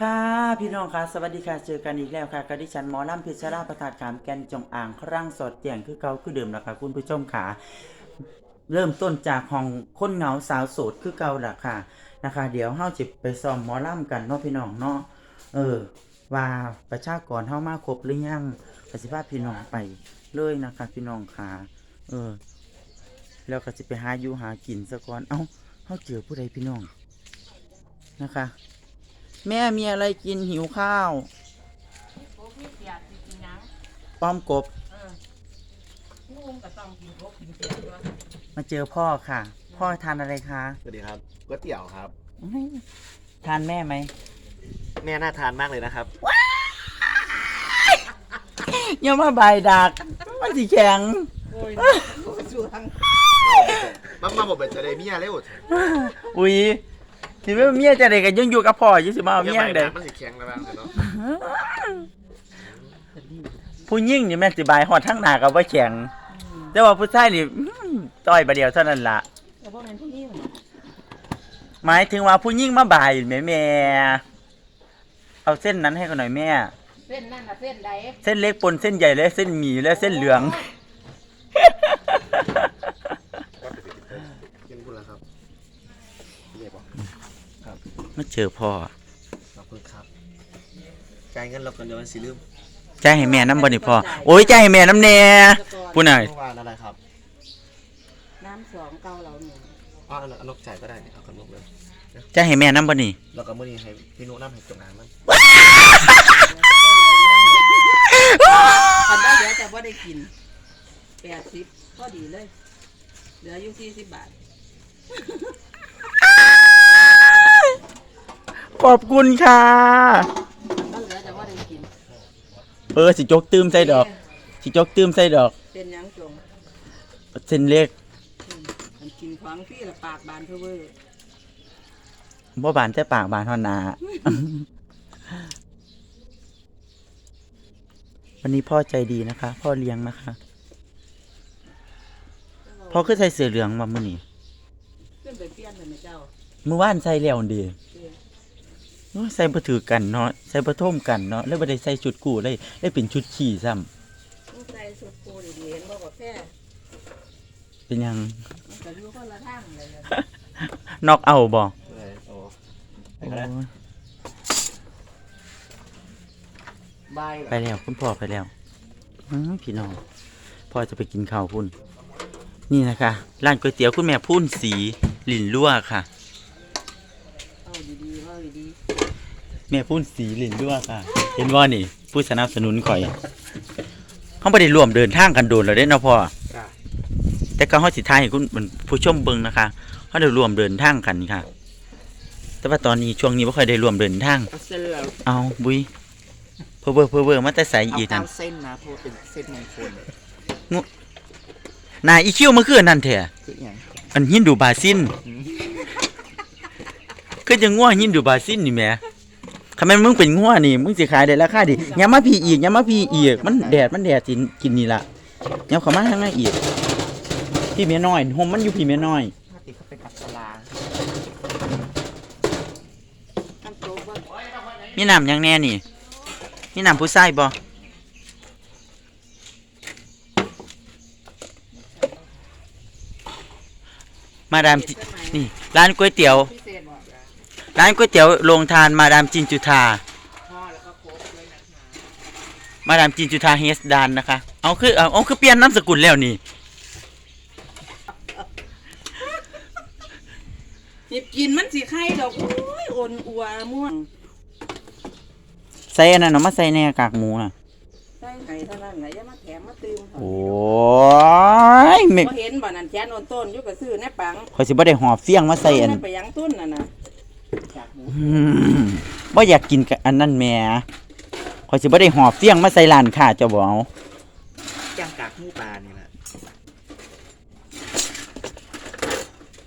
ค่ะพี่น้องค่ะสวัสดีค่ะเจอกันอีกแล้วค่ะกับดิฉันหมอลำเพชรราประกาศขามแกนจงอ่างครั่งสอดแจงคือเก่าคือเดิมแล้วค่ะคุณผู้ชมค่ะเริ่มต้นจากห้องคนเหงาสาวโสดคือเก่าละค่ะนะคะ เดี๋ยวเฮาจิบไปซ้อมหมอลำกันเนาะพี่น้องเนาะเออ ว่าประชากรเฮามาครบหรือยังประสิภาพพี่น้องไปเลยนะคะ พี่น้องค่ะเออ แล้วก็จะไปหาอยู่หากินซะก่อนเอ้าเฮาเจอผู้ใดพี่น้อง นะคะ แม่มีอะไรกินหิวข้าวโอ้พี่เปียกสิกินหยังป้อมกบเอองูก็ต้องกินโคกกินเปียกด้วยมาเจอพ่อค่ะ พ่อทานอะไรคะสวัสดีครับก๋วยเตี๋ยวครับอื้อหือทานแม่ไหม แม่น่าทานมากเลยนะครับอย่ามาบายดักมันสิแข็งโอ้ยชูทั้งมามาบอกเป็นจะได้เมียเร็วอุ้ย สิว่าเมียจะได้กันยังอยู่กับพ่ออยู่สิมาเอาเมียเด้มันสิแข็งระวังเนาะผู้ยิ่งนี่แม่นสิบายหอดทั้งหน้ากับว่าแข็ง แต่ว่าผู้ชายนี่อื้อต้อยบาเดียวเท่านั้นล่ะ แต่พวกนั้นพวกนี้มันหมายถึงว่าผู้ยิ่งมาบายแม่แม่เอาเส้นนั้นให้กันหน่อยแม่ เส้นนั่นน่ะเส้นใดเส้นเล็กปนเส้นใหญ่และเส้นหมี่และเส้นเหลือง กินคุณแล้วครับเรียกบอก มา เจอพ่อขอบคุณครับจ่ายเงินเรากันเดี๋ยวมันสิลืมใจายให้แม่น้ำบ่นี่พ่อโอ้ยใจายให้แม่น้ำแน่พูดหน่อยเมื่อวานอะไรครับน้ำสองเก้าเราหนึ่งอ๋อเอานกจ่ายก็ได้เอากับนกเลยใจายให้แม่น้ำบ่นี่แล้วก็มื้อนี้ให้พี่นุน้ำให้จงอางมันอันได้เดี๋ยวจะว่าได้กินแปดสิบพอดีเลย เหลืออยู่สี่สิบบาท ขอบคุณค่ะ ก็เหลือจะว่าได้กิน เออสิจกตื้มใส่ดอก สิจกตื้มใส่ดอก เป็นหยังจงเส้นเล็กอืมอันกินของพี่ละปากบานเพื่อเวอร์บ่บานแต่ปากบานเท่านาวันนี้พ่อใจดีนะคะ พ่อเลี้ยงนะคะ พ่อคือใส่เสื้อเหลืองมามื้อนี้ขึ้นไปเปลี่ยนเถอะนะเจ้า มื้อวานใส่แล้วดี เออ โอ้ยใส่บ่ถือกันเนาะใส่บ่ท่มกันเนาะแล้วบ่ได้ใส่ชุดกู้เลยได้เป็นชุดขี่ซ้ำต้องใส่สุดปูดีๆเห็นบอกว่าแค่เป็นหยังมันก็อยู่คนละทางเลยนะนอกเอาบ่เลยโอ้ไปโอ้ก็ได้ยบายไปแล้วคุณพ่อไปแล้วอื้อพี่น้องพ่อจะไปกินข้าวพุ่น นี่นะคะ ร้านก๋วยเตี๋ยวคุณแม่พุ่นสีหลินลั่วค่ะ เอาดีๆเอาดี แม่พุ่นสีหลินลั่วค่ะ เห็นว่านี่ ผู้สนับสนุนข่อยเขาไม่ได้ร่วมเดินทางกันโดนแล้วเด้เนาะพ่อจ้าแต่ก็เขาสิทายให้คุณผู้ชมเบิ่งนะคะเขาได้ร่วมเดินทางกันค่ะ แต่ว่าตอนนี้ช่วงนี้ไม่ค่อยได้ร่วมเดินทาง เอาเส้นเราเอาบุยเพื่อเบอร์เพื่อเบอร์มาแต่ใส่เอาอีกเก้านั่นเส้นนะเพราะว่าเป็นเส้นมงคลนายอีคิวเมื่อคืนนั่นแท้คืออย่างอันฮินดูบาซินคือจะง่วฮินดูบาซินนี่แหม่ คำแม่นมึงเป็นง่วนี่มึงสิขายได้ราคาดียามาพี่อีกยามาพี่อีก มันแดดมันแดดกินกินนี่ล่ะอย่าเข้ามาทางนั้นอีก พี่เมียน้อยห่มมันอยู่พี่เมียน้อยปกติเขาเป็นอัปลาๆทำโจ๊กว่ามีน้ำยังแน่นี่มีน้ำผู้ชายบ่มาดามนี่ร้านก๋วยเตี๋ยว ร้านก๋วยเตี๋ยวโรงทานมาดามจินจุธาพ่อแล้วก็โค้กเลยนะคะมาดามจินจุธาเฮสดานนะคะ เอาคือเอาเอาคือเปลี่ยนนามสกุลแล้วนี่หยิบกินมันสิไข่ดอกโอ้ยโอนอัวม่วงใส่อันนั้นเอามาใส่ในกากหมูน่ะใส่ไข่เท่านั้นแหละอย่ามาแถมมาตืมเขาโอ้ยเมกบ่เห็นบ่นั่นแขนโอนต้นอยู่กับซื้อในปังข่อยสิบ่ได้หอบเฟี้ยงมาใส่อันนั่นไปยังต้นน่ะนะจากหมูอืม บ่อยากกินกับอันนั้นแหม่ข่อยสิบ่ได้หอบเฟี้ยงมาใส่ร้านค้าเจ้าบ่เอาย่างกากหมูปลานี่แหละ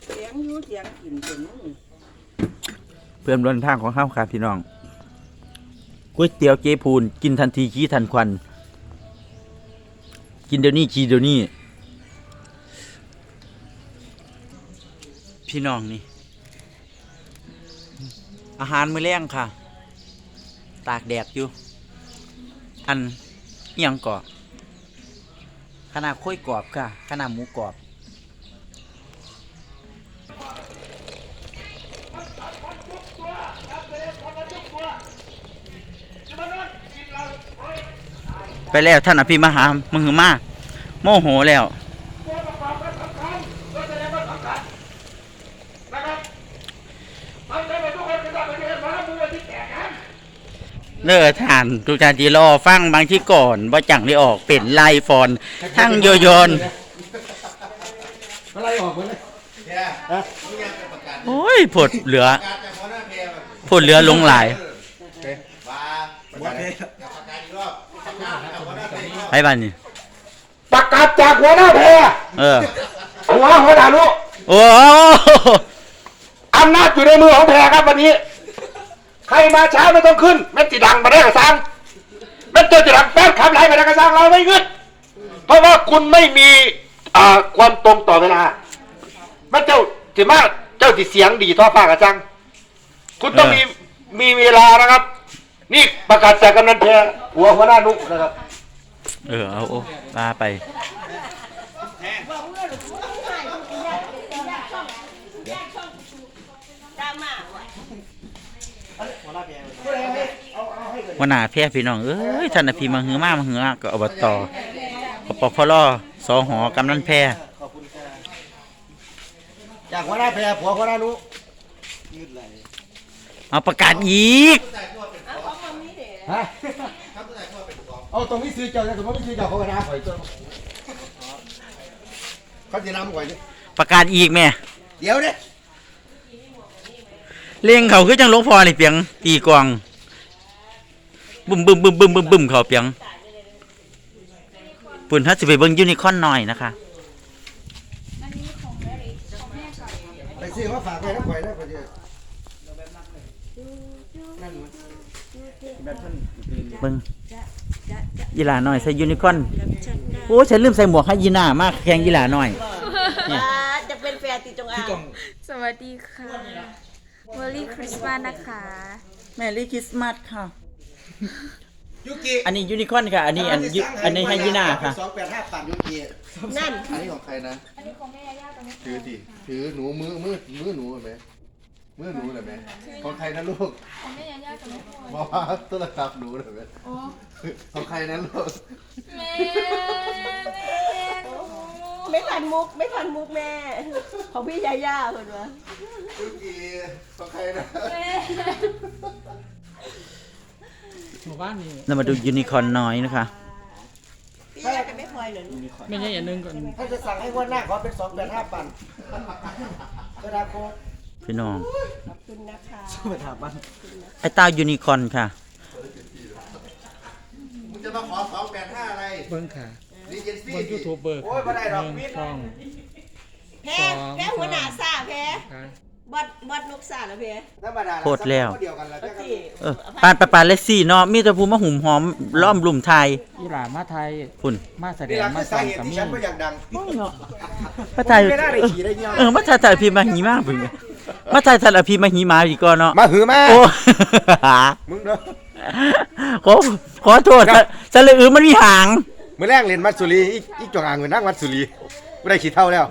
เสียงอยู่เสียงกินจนมือเพื่อนร่วมทางของเฮาครับพี่น้องก๋วยเตี๋ยวเจ๊พูนกินทันทีขี้ทันควัน กินเดี๋ยวนี้ขี้เดี๋ยวนี้ พี่น้องนี่ อาหารมื้อแรงค่ะ ตากแดดอยู่ อันเอียงกรอบขนาดค่อยกรอบค่ะ ขนาดหมูกรอบไปแล้วท่านอภิมหามือมาโมโหแล้ว เลิกทานทุกทานที่รอฟังบางที่ก่อนว่าจังได้ออกเป็นไลฟอนทั้งโยโยนอะไรออกมาเลยเนี่ยมึงยังเป็นประกันโอ้ยผดเหลือการแต่หัวหน้าเพลแบบผดเหลือลงหลายว่าประกันอย่าประกันอีกรอบประกันแต่หัวหน้าเพลอีกรอบไปบ้านนี่ประกาศจากหัวหน้าแพรเออหัวหัวหน้านุโอ้อำนาจอยู่ในมือของแพรครับวันนี้ ใครมาช้าไม่ต้องขึ้นแม่ติดังมาได้กระซังแม่ตัวจะดังแป๊บขับไหลมาได้กระซังเราไม่ขึ้นเพราะว่าคุณไม่มีอ่าความตรงต่อเวลาแม่เจ้าถือว่าเจ้าติเสียงดีท่อฟ้ากระซังคุณต้องมีมีเวลานะครับ นี่ประกาศจากกำนันแพรหัวหัวหน้านุนะครับ เออเอาโอ้ลาไป ดราม่าว่ะ วันหนาแพ้พี่น้องเอ้ยท่านอภิมาหือมามาหือก็อบตปปพลสอหอกำนันแพ้จากหัวหน้าเพลผัวหัวหน้านุเอาประกาศอีกฮะเอาตรงนี้ซื้อเจ้าแต่สมมติไม่ซื้อเจ้าเขาก็น้าข่อยเจ้าเขาจะน้ำข่อยนี่ประกาศอีกแม่เดี๋ยวเนี่ยเลี้ยงเขาคือจังหลวงพ่อนี่เปียงตีกลอง บึ้มบึ้มบึ้มบึ้มบึ้มบึ้มเขาเปียงปุ่นถ้าจะไปเบิ่งยูนิคอนหน่อยนะคะไปซื้อมาฝากไว้นะข่อยนะข่อยจะเบิ่งยีหลาหน่อยใส่ยูนิคอนโอ้ฉันลืมใส่หมวกให้ยีน่ามากแข่งยีหลาหน่อยเนี่ยจะเป็นแฟนติดจงอางสวัสดีค่ะวอลลี่คริสต์มาสนะคะแมรี่คริสต์มาสค่ะ ยุกิอันนี้ยูนิคอร์นค่ะ อันนี้อันยูอันนี้ให้ยีน่าค่ะ สองแปดห้าปันยุกินั่น อันนี้ของใครนะ อันนี้ของแม่ย่าตรงนี้ถือดิถือหนูมือมือมือหนูเห็นไหมมือหนูเห็นไหมของใครนะลูก ของแม่ย่ากับแม่พ่อบอกว่าโทรศัพท์หนูเห็นไหมของใครนะลูกแม่แม่ไม่ทันมุก ไม่ทันมุกแม่ ของพี่ยาย่าคนวะยุกิของใครนะ แม่เรามาดูยูนิคอร์นน้อยนะคะ พี่ยาจะไม่พลอยเหรอลูกไม่ใช่อย่างหนึ่งก่อนถ้าจะสั่งให้งวันหน้าขอเป็นสองแปดห้าปันกระดาษโค้ดพี่น้อง ขอบคุณนะคะไปถามมันไอ้เต้ายูนิคอร์นค่ะ มึงจะมาขอสองแปดห้าอะไรเบิ้งค่ะรีเจนซี่บนยูทูบเบอร์โอ้ยไม่ได้ดอกหมินึ่ดงช่อง แพ้แพ้หัวหน้าซาแพ้ค่ะ บอดบอดนกซาแล้วแพ้ธรรมดาโคตรแล้ว เดียวกันแล้วก็ที่เออปานปานปานเลสซี่เนาะมีแต่ภูมิมาหุ่มหอมล้อมลุ่มไทยอีหลามาไทยคุณมาแสดนี่งแหละมาคือสอสางเหตุกับที่มีฉันไม่อยากดังมาไทยไม่น่าได้ขี่ได้เงี้ยเออมาไทยถ่ายพีมาหีมากพึ่งมาไทยถ่ายพีมาหีมาอีกก่อนเนาะมาหือแม่โอ้ มึงเนาะขอขอโทษฉันเลยเออมันมีหางเมื่อแรกเรียนมัดสุรีอีกอีกจงอางเงินนั่งมัดสุรี ไม่ได้ขี่เท่าแล้ว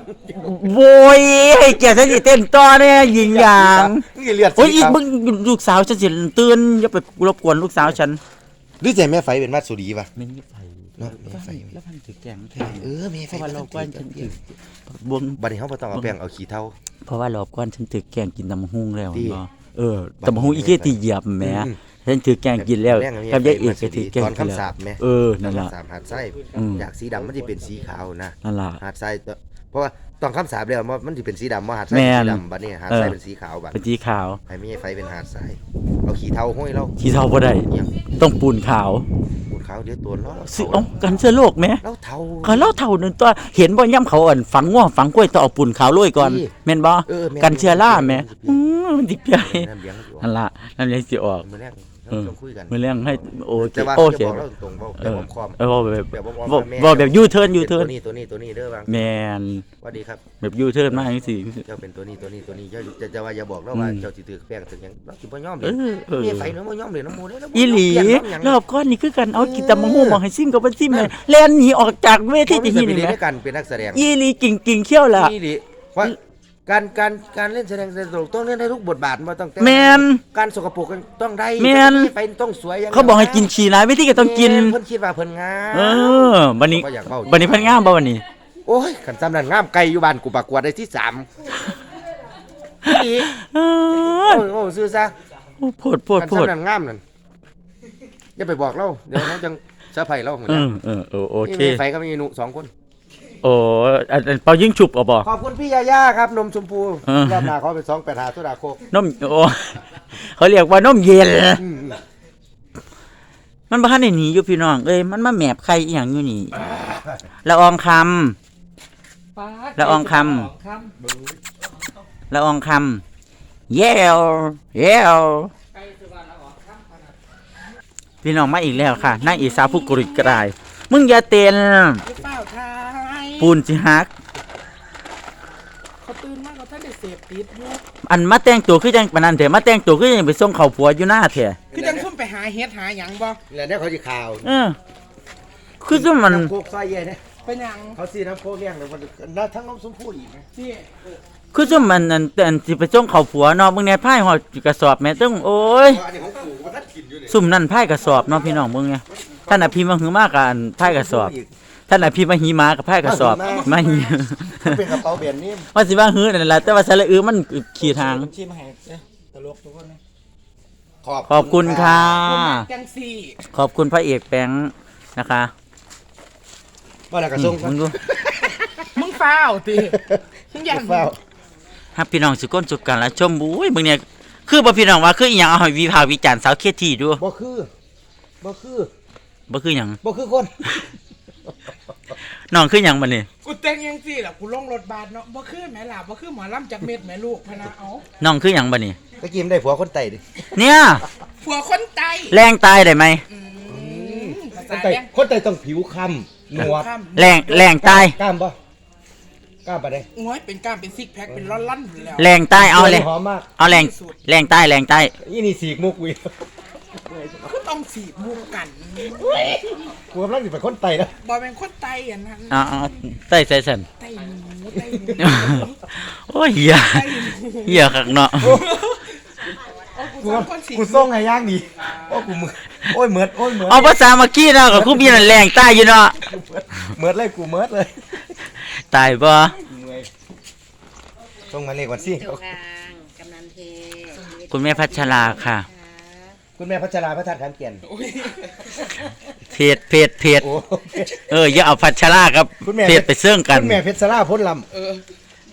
โวยให้เกียรติฉันสิเต้นต่อเนี่ยยิงอย่างนี่เลือดโอ้ยอีกสีขาวมึงลูกสาวฉันสิตื่นอย่าไปรบกวนลูกสาวฉันหรือใจแม่ไฟเป็นมัดสุรีป่ะไม่มีไฟเนาะมีไฟ แล้วพันถือแกงแทนเออแม่เพไฟราะว่าเราก้อนฉันถือวงบัดนี้เขาบ่ต้องเอาแป้งเอาขี้เท่า เพราะว่ารอบก่อนฉันถือแกงกินตำบักหุ่งแล้วดีเนาะเออตำบักหุ่งอีกแค่ตีเหยียบแหม่อืม ฉันถือแกงกินแล้วแม่งอันนี้กับยายเอกก็ถือแกงตอนกินแล้วคำสาปแม่เออนั่นล่ะ คำสาปหัดไส้อืมอยากสีดำมันจะเป็นสีขาวนะนั่นล่ะหัดไส้ตัวเพราะว่าตอนคำสาปแล้วมันมันจะเป็นสีดำว่าหัดไส้แม่เป็นนสีดำบัดนี้หัดไส้เออ เป็นสีขาวบัดเป็นสีขาวให้ไม่ใช่ไฟเป็นหัดไส้เอาขี้เท่าห้อยเราขี้เท่าบ่ได้เนี่ยต้องปูนขาวปูดขาวเดี๋ยวตัวเราซื้อเอ้ากันเสื้อโลกแหม่เราเท่า ก็เล่าเท่านึงตัวเห็นบ่ย่ำเขาอ่อนฝังง่วงฝังกล้วยต้องเอาปูนขาวโรยก่อนนี่แม่นบ่เออแม่น กันเชื้อราแหม่อืมมันสิเปียน้ำเลี้ยงอยู่นั่นล่ะนั่นเลยสิออก มื้อแรก เออ ต้องคุยกัน มือเรื่องให้โอเคแต่ว่าโอจะเคบอกเราตรงๆบอกเอแบบอผมคอม เออบอกแบบแบบผมบอกแม่บอกแบบยูเทิร์นยูเทิร์นตัวนี้ตัวนี้ตัวนี้เด้อบางแมนสวัสดีครับ แบบยูเทิร์นมากจริง เจ้าเป็นตัวนี้ตัวนี้ตัวนี้เจ้าจะจะว่าอย่าบอกเราว่าอืม เจ้าสิถือแป้งถึงหยังเราสิบ่ยอมๆเลเอยอเออ มีไฟเนาะบ่ยอมเลยน้ำมูเลยน้ำมูอีหลีเปลี่ยนน้ำหยังรอบก้อนนี่คือกันเอากินแต่มะม่วงบอกให้ซิมกับมันซิมเลยแลนหนีออกจากเวทีจะที่หินนี่นี่ไหมด้วยกันเป็นนักแสดงอีหลีกิ่งกิ่งเขี้ยวล่ะ นี่ดิว่า การการการเล่นแสดงแสดงตลกต้องเล่นได้ทุกบทบาทมาต้องแต่แมนการสกปรกกันต้องได้แม่นไฟต้องสวยอย่างเขาบอกให้กินฉี่ร้ายเวทีก็ต้องกิน เพิ่นคิดว่าเพิ่นงามเออวันนี้ก็อยากเว้าวันนี้เพันงามบ่วันนี้ โอ้ยขันซ้ำนั่นงามไกลอยู่บ้านกูประกวดได้ที่สามอีเอโอ้อยโอ้ซื้อซะโอ้โพดโพดขันโพดซ้ำนั่นงามนั่นอย่าไปบอกเราเดี๋ยวเขาจังเซอร์ไพรส์เราเหมือนเอกันอเออเออโอเค นี่ไฟก็มีหนุสองคน โอ้อันอันเปายิ่งฉุบเอาบ่ ขอบคุณพี่ยาย่าครับนมชมพูเออ รอบหน้าเขาเป็นสองแปดหาสุดาโคกนมโอ้เขาเรียกว่านมเย็น อืมมันบ้านในหนีอยู่พี่น้อง เอ้ยมันมาแมบใครอหย่างอยู่นี่ละอองคำ ละอองคำละอองคำเยวเยวพี่น้องมาอีกแล้วค่ะนางอีสาวผู้กริกราย มึงอย่าเต้นเปล่าทาย ปูนสิฮัก เขาตื่นมากเขาท่านได้เสพติดอยู่อันมาแต่งตัวคือจังปานนั้นเถอะมาแต่งตัวคือจังไปส่งเขาผัวอยู่หน้าเถอะคือจังซุ่มไปหาเฮ็ดหาหยังบ่แล้วเนี่ยเขาจะข่าวเออ คือซุ่มมันน้ำโคกซอยเย่เนี่ยเป็นหยังเขาซีน้ำโคกเลี้ยงเลยมันน่าทั้งน้ำชมพูอีกนะที่คือซุ่มมันอันอันสิไปส่งเขาผัวเนาะมึงเนี่ยพายหอดกระสอบแม่ต้องโอ้ย อันนี้ของปู่มันทัดถิ่นอยู่เนี่ยซุ่มนั่นพายกระสอบเนาะพี่น้องมึงไงท่านอภิมาหือมากกับอันพายกระสอบ ท่านอภิมาหีมากับพายกระสอบมาหีเป็นกระเป๋าเบนนี่ว่าสิว่าหือนั่นแหละแต่ว่าสระอือมันขี่ทาง ชิมให้เด้อตลกทุกคนนะขอบคุณค่ะ จังสี่ขอบคุณพระเอกแปงนะคะว่าอะไรกระทรวงมึงดูมึงฟ้าวติมึงอยากเฝ้าฮับพี่น้องสุก้นสุกกันและชมบุ้ยมึงเนี่ยคือบ่พี่น้องว่าคืออีหยังเอาให้วิพากษ์วิจารณ์สาวเคทีดูบ่คือบ่คือบ่คือหยังบ่คือคน น้องคือหยังบัดนี้กูแต่งยังสี่ล่ะกูลงรถบัสเนาะบ่คือแม่ล่ะบ่คือหมอลำจากเม็ดแม่ลูกพะนะเอ้าน้องคือหยังบัดนี้ ตะกี้มันได้ผัวคนไต่ดิเนี่ย ผัวคนไตแรงตายได้ไหมอืมภาคษานไต่แดงคนไต่ต้องผิวคำหนวดข้ามแรงแรงตายกล้ามบ่กล้ามปะได้โอ้ยเป็นกล้ามเป็นซิกแพคเป็นร่อนๆอยู่แล้วแรงตายเอาเลยหอมมาก เอาแรงแรงตายแรงตายอีนี่สีกมุกวิคือ ต้องสีดมุกกันกูกำลังสิเป็นคนไต่นะบ่เป็นคนไตอันนั้นเอาเอาใส่ใส่สั่นไตหนูไตหนูโอ้ยเหี้ยเหี้ยคักเนาะกูกูส่งให้ย่างดีโอ้กูมือโอ้ยเหมือดโอ้ยเหมือดเอาภาษาเมื่อกี้เนาะก็คูมีนั่นแรงตายอยู่เนาะเหมือดเลยกูเหมือดเลยตายบ่ส่งมาเลขวันสิ เจ้ากลางกำนันเท คุณแม่พัชราค่ะ คุณแม่พัชราพระธาตุขามเกียนเพจเพจเพจโอ้เอออย่าเอาพัชรากับคุณแม่เพจไปเสื่องกันคุณแม่เพชรสราพ้นล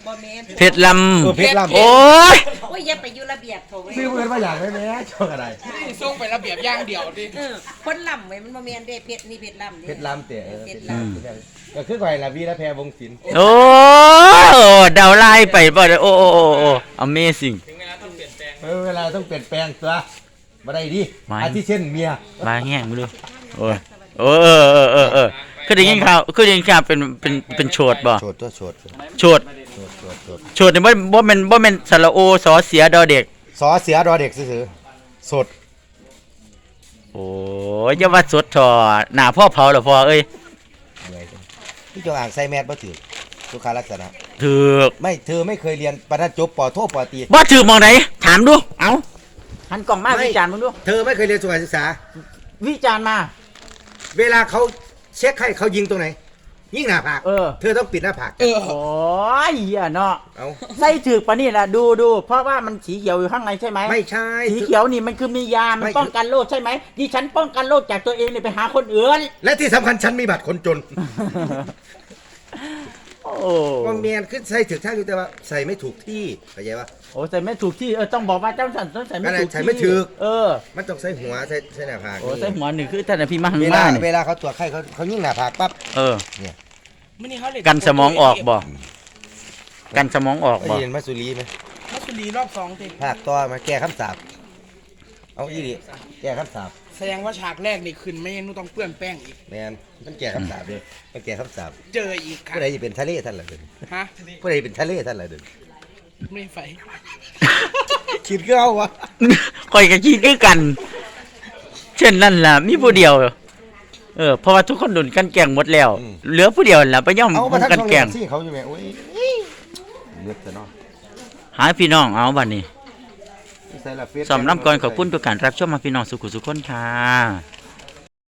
บ่แม่นเพจลำเออเพชรลำำโอ้ยโอ้ยอย่าไปอยู่ระเบียบเขาเว้ยซื้อเพื่อนมาอย่างได้ไหมชอบอะไรนี่ส่งไประเบียบอย่างเดียวดิเออคนล่ำเว้ยมันบ่แม่นเด้เพชรนี่เพชรล่ำด้ เพชรลำเต๋อเพชรอืล่ำมก็คือไก่ละวีและแพรวงศิลป์โอ้เดาไล่ไปบ่ได้โอ้โอ้โอ้โอ้ Amazing เออเวลาต้องเปลี่ยนแปลงตัว มาได้ดิไม่อาทิเช่นเมียมาแง่งมาดูโอ้ยโอ้เออเออเออเออคือได้ยินข่าวคือได้ยินข่าวเป็นเป็นเป็นโฉดบ่โฉดตัวโฉดโฉดโฉดโฉดโฉดโฉดนี่บ่บ่แม่นบ่แม่นสระโอสอเสียดอเด็ก สอเสือรอเด็กซื่อๆสดโอ้ยอย่าว่าสดทอหน้าพ่อเผาเหรอพ่อเอ้ยเหนื่อยจังพี่จงอ่างใส่แมสบ่ถือสุขาลักษณะ ถูกไม่เธอไม่เคยเรียนปริญญาจบปอโทปอตรีบ่ถือมองไหนถามดู เอ้า หันกล่องมาวิจารณ์มึงดูเธอไม่เคยเรียนสุขศึกษา วิจารณ์มา เวลาเขาเช็คให้เขายิงตรงไหน ยิงหน้าผากเออเธอต้องปิดหน้าผาก เออ โอ้ยเหี้ยเนาะเอาใส่ถือปะนี่ล่ะดูดูเพราะว่ามันสีเขียวอยู่ข้างในใช่ไหมไม่ใช่ สีเขียวนี่มันคือมียา มันไม่ ป้องกันโรคใช่ไหมดิฉันป้องกันโรคจากตัวเองเนี่ยไปหาคนอื่น และที่สำคัญฉันมีบัตรคนจน โอ้ว่าเมียนขึ้นใส่ถือท่าอยู่แต่ว่าใส่ไม่ถูกที่เข้าใจปะ โอ้ใส่ไม่ถูกที่เออต้องบอกว่าเจ้าสันต้องใส่ไม่อะไรถูกใส่ที่ไม่ถูก เออมันต้องใส่หัวใส่ใส่หน้าผากโอ้ใส่หัวหนึ่งคือท่านอภิมาหังเวมาลาเนี่เวยลาเขาตรวจไข้เขาเขายิงหน้าผากปั๊บ เออ มื้อนี้เขาเลยกันสมองออกบ่กันสมองออกได้บ่ยินมาสุรีไหมมัสุรีรอบสองติภาคต่อมาแก้คำสาปเอาอีดิแก้คำสาป แสดงว่าฉากแรกนี่ขึ้นไม่งั้นหนูต้องเปื้อนแป้งอีก แมนมันแก้คำสาปเลยมันแก้คำสาปเจออีกค่ะผู้ใดจะเป็นทะเลท่านละเดินฮะผู้ใดเป็นทะเลท่านละเดินไม่ไฟคิดก็เอาวะคอยกับขี้คือกัน เช่นนั่นล่ะมีผู้เดียว เออเพราะว่าทุกคนโดนกันแกล้งหมดแล้ว เหลือผู้เดียวนั่นล่ะไปย่อมเอาห้มาองทักกันช่องแกล้งซี่เขาอยู่ไหมโอ้ยเงือกแต่เนาะหาพี่น้องเอาบัดนี้ใสำหรับก่อนขอบคุณทุกการรับชมมาพี่น้องสุขุสุขคนค่ะ